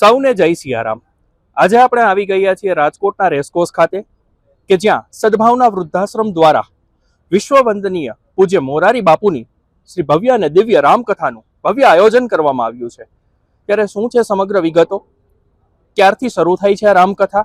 સૌને જય સિયારામ. આજે આપણે આવી ગયા છીએ રાજકોટના રેસકોર્સ ખાતે, કે જ્યાં સદભાવના વૃદ્ધાશ્રમ દ્વારા વિશ્વવંદનીય પૂજ્ય મોરારી બાપુની શ્રી ભવ્ય અને દિવ્ય રામકથાનું ભવ્ય આયોજન કરવામાં આવ્યું છે. ત્યારે શું છે સમગ્ર વિગતો? ક્યારથી શરૂ થઈ છે રામકથા?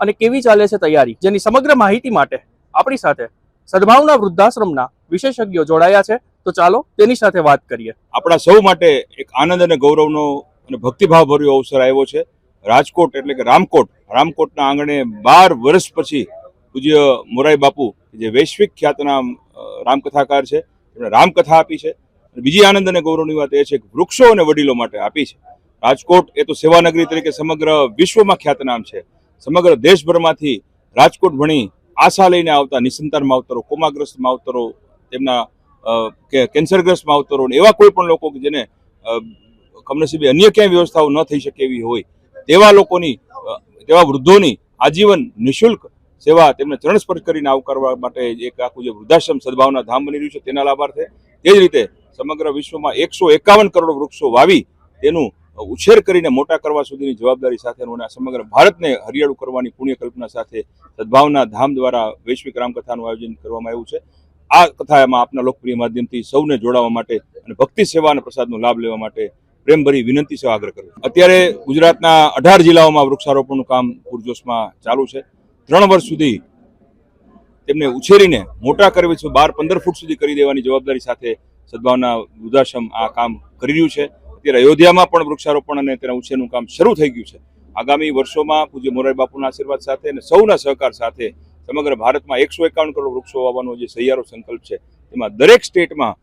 અને કેવી ચાલે છે તૈયારી? જેની સમગ્ર માહિતી માટે આપણી સાથે સદભાવના વૃદ્ધાશ્રમના વિશેષજ્ઞો જોડાયા છે. તો ચાલો તેની સાથે વાત કરીએ. આપણા સૌ માટે એક આનંદ અને ગૌરવનો અને ભક્તિભાવભર્યો અવસર આવ્યો છે. રાજકોટ એટલે કે રામકોટ, રામકોટના આંગણે બાર વર્ષ પછી પૂજ્ય મોરારી બાપુ, જે વૈશ્વિક ખ્યાતના રામકથાકાર છે એમણે રામકથા આપી છે. બીજી આનંદ અને ગૌરવની વાત એ છે કે વૃક્ષો અને વડીલો માટે આપી છે. રાજકોટ એ તો સેવાનગરી તરીકે સમગ્ર વિશ્વમાં ખ્યાતનામ છે. સમગ્ર દેશભરમાંથી રાજકોટ ભણી આશા લઈને આવતા નિસંતાન માવતરો, કોમાગ્રસ્ત માવતરો, તેમના કેન્સરગ્રસ્ત માવતરો એવા કોઈ પણ લોકો કે જેને કમનસીબે અન્ય ક્યાંય વ્યવસ્થાઓ ન થઈ શકે એવી હોય, તેવા લોકોની તેવા વૃદ્ધોની આજીવન નિઃશુલ્ક સેવા તેમને ચરણ સ્પર્શ કરીને આવકારવા માટે એક આખું જે વૃદ્ધાશ્રમ સદભાવના ધામ બની રહ્યું છે, તેના લાભાર્થે તે જ રીતે સમગ્ર વિશ્વમાં એકસો એકાવન કરોડ વૃક્ષો વાવી તેનું ઉછેર કરીને મોટા કરવા સુધીની જવાબદારી સાથેનું સમગ્ર ભારતને હરિયાળું કરવાની પુણ્ય કલ્પના સાથે સદભાવના ધામ દ્વારા વૈશ્વિક રામકથાનું આયોજન કરવામાં આવ્યું છે. આ કથામાં આપના લોકપ્રિય માધ્યમથી સૌને જોડાવા માટે અને ભક્તિ સેવા અને પ્રસાદનો લાભ લેવા માટે પ્રેમભરી વિનંતી છે, આગ્રહ કરું અત્યારે ગુજરાતના અઢાર જિલ્લાઓમાં વૃક્ષારોપણનું કામ પૂરજોશમાં ચાલુ છે. ત્રણ વર્ષ સુધી તેમને ઉછેરીને મોટા કરવી છે, બાર પંદર ફૂટ સુધી કરી દેવાની જવાબદારી સાથે સદભાવના વૃદ્ધાશ્રમ આ કામ કરી રહ્યું છે. અત્યારે અયોધ્યામાં પણ વૃક્ષારોપણ અને તેના ઉછેરનું કામ શરૂ થઈ ગયું છે. આગામી વર્ષોમાં પૂજ્ય મોરારી બાપુના આશીર્વાદ સાથે અને સૌના સહકાર સાથે સમગ્ર ભારતમાં એકસો એકાવન કરોડ વૃક્ષો વાવવાનો જે સહિયારો સંકલ્પ છે, તેમાં દરેક સ્ટેટમાં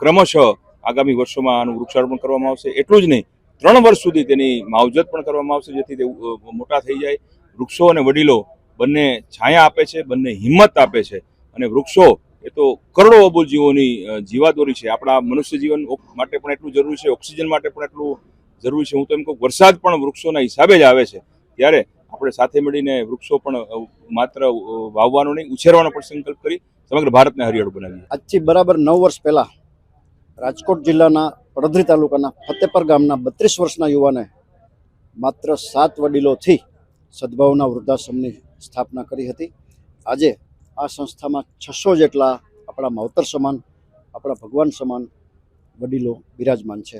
ક્રમશઃ આગામી વર્ષોમાં આનું વૃક્ષારોપણ કરવામાં આવશે. એટલું જ નહીં, ત્રણ વર્ષ સુધી તેની માવજત પણ કરવામાં આવશે, જેથી તે મોટા થઈ જાય. વૃક્ષો અને વડીલો બંને છાયા આપે છે, બંને હિંમત આપે છે. અને વૃક્ષો એ તો કરોડો અબોલ જીવોની જીવાદોરી છે. આપણા મનુષ્ય જીવન માટે પણ એટલું જરૂરી છે, ઓક્સિજન માટે પણ એટલું જરૂરી છે. હું તો એમ કહું, વરસાદ પણ વૃક્ષોના હિસાબે જ આવે છે. ત્યારે આપણે સાથે મળીને વૃક્ષો પણ માત્ર વાવવાનો નહીં, ઉછેરવાનો પણ સંકલ્પ કરી સમગ્ર ભારતને હરિયાળું બનાવીએ. આજથી બરાબર નવ વર્ષ પહેલાં રાજકોટ જિલ્લાના પડધરી તાલુકાના ફતેપર ગામના બત્રીસ વર્ષના યુવાને માત્ર સાત વડીલોથી સદભાવના વૃદ્ધાશ્રમની સ્થાપના કરી હતી. આજે આ સંસ્થામાં છસો જેટલા આપણા માવતર સમાન, આપણા ભગવાન સમાન વડીલો બિરાજમાન છે.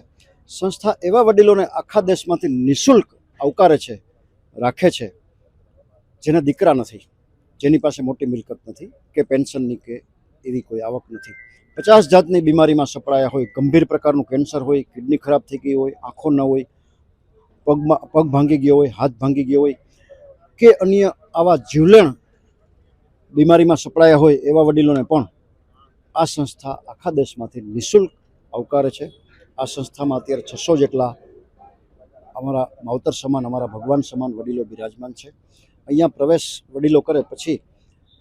સંસ્થા એવા વડીલોને આખા દેશમાંથી નિઃશુલ્ક આવકારે છે, રાખે છે, જેના દીકરા નથી, જેની પાસે મોટી મિલકત નથી, કે પેન્શનની કે એવી કોઈ આવક નથી. પચાસ જાતની બીમારીમાં સપડાયા હોય, ગંભીર પ્રકારનું કેન્સર હોય, કિડની ખરાબ થઈ ગઈ હોય, આંખો ન હોય, પગમાં, પગ ભાંગી ગયો હોય, હાથ ભાંગી ગયો હોય કે અન્ય આવા જીવલેણ બીમારીમાં સપડાયા હોય એવા વડીલોને પણ આ સંસ્થા આખા દેશમાંથી નિઃશુલ્ક આવકારે છે. આ સંસ્થામાં અત્યારે છસો જેટલા અમારા માવતર સમાન, અમારા ભગવાન સમાન વડીલો બિરાજમાન છે. અહીંયા પ્રવેશ વડીલો કરે પછી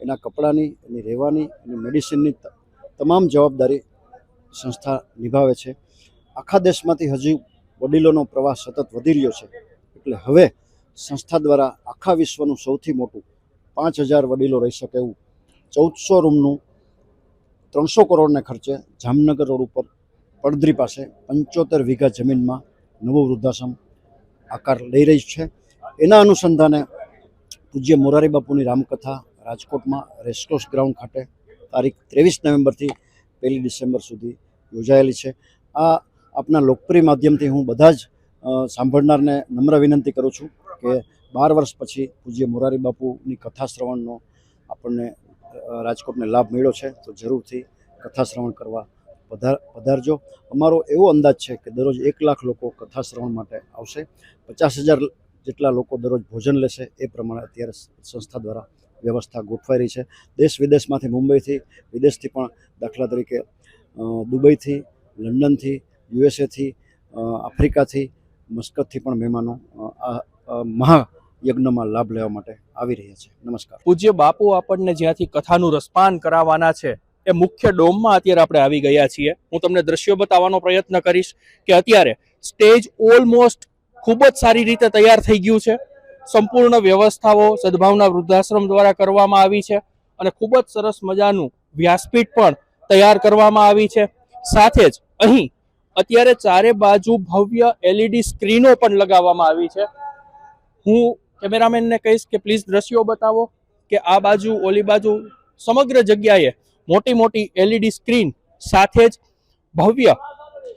એના કપડાની, એની રહેવાની, એની મેડિસિનની તમામ જવાબદારી સંસ્થા નિભાવે છે. આખા દેશમાંથી હજી વડીલોનો પ્રવાહ સતત વધી રહ્યો છે. એટલે હવે સંસ્થા દ્વારા આખા વિશ્વનું સૌથી મોટું પાંચ હજાર વડીલો રહી શકે એવું ચૌદસો રૂમનું ત્રણસો કરોડને ખર્ચે જામનગર રોડ ઉપર પડદરી પાસે પંચોતેર વીઘા જમીનમાં નવું વૃદ્ધાશ્રમ આકાર લઈ રહી છે. એના અનુસંધાને પૂજ્ય મોરારી બાપુની રામકથા રાજકોટમાં રેસકોર્સ ગ્રાઉન્ડ ખાતે તારીખ ત્રેવીસ નવેમ્બરથી પહેલી ડિસેમ્બર સુધી યોજાયેલી છે. આ આપના લોકપ્રિય માધ્યમથી હું બધા જ સાંભળનારને નમ્ર વિનંતી કરું છું કે બાર વર્ષ પછી પૂજ્ય મોરારી બાપુની કથા શ્રવણનો આપણને રાજકોટને લાભ મળ્યો છે, તો જરૂરથી કથા શ્રવણ કરવા પધાર, પધારજો. અમારો એવો અંદાજ છે કે દરરોજ એક લાખ લોકો કથા શ્રવણ માટે આવશે. પચાસ હજાર જેટલા લોકો દરરોજ ભોજન લેશે એ પ્રમાણે અત્યારે સંસ્થા દ્વારા વ્યવસ્થા ગોઠવાઈ છે. દેશ વિદેશમાંથી મુંબઈથી, વિદેશથી પણ દાખલા તરીકે દુબઈથી, લંડનથી, યુએસએથી આફ્રિકાથી, મસ્કતથી પણ મહેમાનો આ મહાયજ્ઞમાં લાભ લેવા માટે આવી રહ્યા છે. નમસ્કાર. પૂજ્ય બાપુ આપણને જ્યાંથી કથાનું રસપાન કરાવવાના છે, એ મુખ્ય ડોમમાં અત્યારે આપણે આવી ગયા છીએ. હું તમને દ્રશ્યો બતાવવાનો પ્રયત્ન કરીશ કે અત્યારે સ્ટેજ ઓલમોસ્ટ ખૂબ જ સારી રીતે તૈયાર થઈ ગયું છે. સંપૂર્ણ વ્યવસ્થાઓ સદભાવના વૃદ્ધાશ્રમ દ્વારા કરવામાં આવી છે અને ખૂબ જ સરસ મજાનું વ્યાસપીઠ પણ તૈયાર કરવામાં આવી છે. સાથે જ અહીં અત્યારે ચારે બાજુ ભવ્ય એલઈડી સ્ક્રીનો પણ લગાવવામાં આવી છે. હું કેમેરામેનને કહીશ કે પ્લીઝ દ્રશ્યો બતાવો કે આ બાજુ, ઓલી બાજુ સમગ્ર જગ્યાએ મોટી મોટી એલઈડી સ્ક્રીન સાથે જ ભવ્ય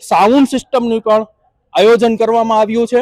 સાઉન્ડ સિસ્ટમનું પણ આયોજન કરવામાં આવ્યું છે.